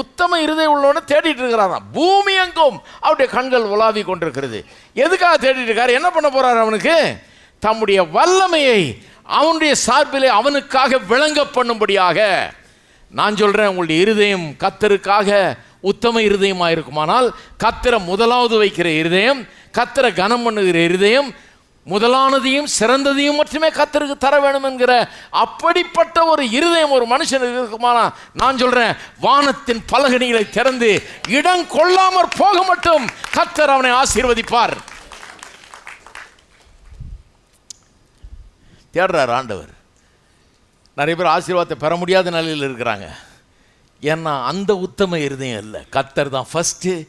உத்தம இருதய உள்ளவனை தேடிட்டு இருக்கிறாராம். பூமி எங்கும் அவருடைய கண்கள் உலாவி கொண்டிருக்கிறது. எதுக்காக தேடிட்டு இருக்காரு? என்ன பண்ண போறாரு அவனுக்கு? தம்முடைய வல்லமையை அவனுடைய சார்பிலே அவனுக்காக விளங்க பண்ணும்படியாக. நான் சொல்றேன் உங்களுடைய இருதயம் கத்தருக்காக உத்தம இருதயமாக இருக்குமானால் கத்திர முதலாவது வைக்கிற இருதயம் கத்தரை கனம் பண்ணுகிற இருதயம் முதலானதையும் சிறந்ததையும் மட்டுமே கத்தருக்கு தர வேணும் என்கிற அப்படிப்பட்ட ஒரு இருதயம் ஒரு மனுஷனுக்கு இருக்குமானா? நான் சொல்றேன் வானத்தின் பலகணிகளை திறந்து இடம் கொள்ளாமற் போக மட்டும் கத்தர் அவனை ஆசீர்வதிப்பார். தேடுறார் ஆண்டவர். நிறைய பேர் ஆசீர்வாதத்தை பெற முடியாத நிலையில் இருக்கிறாங்க. ஏன்னா அந்த உத்தம இருதயம் இல்லை. கத்தர் தான் ஃபஸ்ட்டு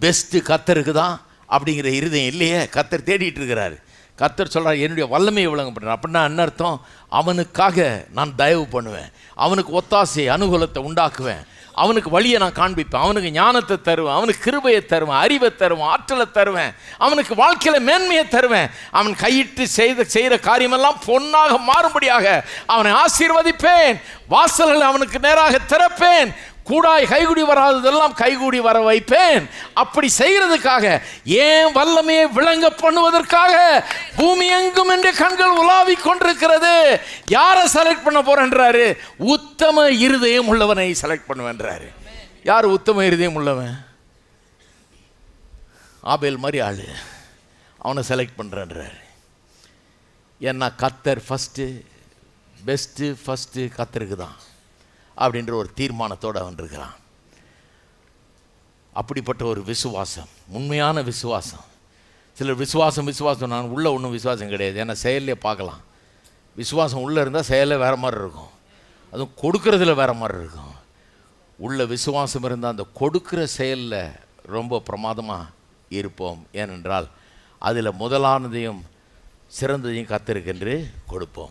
பெஸ்ட்டு கத்தருக்கு தான் அப்படிங்கிற இருதயம் இல்லையே. கத்தர் தேடிட்டு இருக்கிறாரு. கத்தர் சொல்கிறார் என்னுடைய வல்லமையை விளங்கப்படுறேன் அப்படின்னா என்ன அர்த்தம்? அவனுக்காக நான் தயவு பண்ணுவேன். அவனுக்கு ஒத்தாசை அனுகூலத்தை உண்டாக்குவேன். அவனுக்கு வழியை நான் காண்பிப்பேன். அவனுக்கு ஞானத்தை தருவேன். அவனுக்கு கிருபையை தருவேன். அறிவை தருவேன். ஆற்றலை தருவேன். அவனுக்கு வாழ்க்கையில் மேன்மையை தருவேன். அவன் கையிட்டு செய்த செய்கிற காரியமெல்லாம் பொன்னாக மாறும்படியாக அவனை ஆசீர்வதிப்பேன். வாசல்களை அவனுக்கு நேராக திறப்பேன். கூடாய் கைகுடி வராததெல்லாம் கைகூடி வர வைப்பேன். அப்படி செய்கிறதுக்காக ஏன் வல்லமையை விளங்க பண்ணுவதற்காக பூமி எங்கும் என்று கண்கள் உலாவிக் கொண்டிருக்கிறது. யாரை செலக்ட் பண்ண போறேன்றாரு? உத்தம இருதயம் உள்ளவனை செலக்ட் பண்ணுவேன்றாரு யார் உத்தம இருதயம் உள்ளவன்? ஆபேல் மாதிரி ஆளு. அவனை செலக்ட் பண்ணுறேன்றாரு ஏன்னா கத்தர் ஃபஸ்ட்டு பெஸ்ட்டு ஃபஸ்ட்டு கத்தருக்கு தான் அப்படின்ற ஒரு தீர்மானத்தோடு அவன் இருக்கிறான். அப்படிப்பட்ட ஒரு விசுவாசம் உண்மையான விசுவாசம். சிலர் விசுவாசம் விசுவாசம் நான் உள்ள ஒன்றும் விசுவாசம் கிடையாது. ஏன்னா செயலே பார்க்கலாம். விசுவாசம் உள்ளே இருந்தால் செயலே வேறு மாதிரி இருக்கும். அதுவும் கொடுக்கறதுல வேறு மாதிரி இருக்கும். உள்ள விசுவாசம் இருந்தால் அந்த கொடுக்கிற செயலில் ரொம்ப பிரமாதமாக இருப்போம். ஏனென்றால் அதில் முதலானதையும் சிறந்ததையும் கத்திருக்கென்று கொடுப்போம்.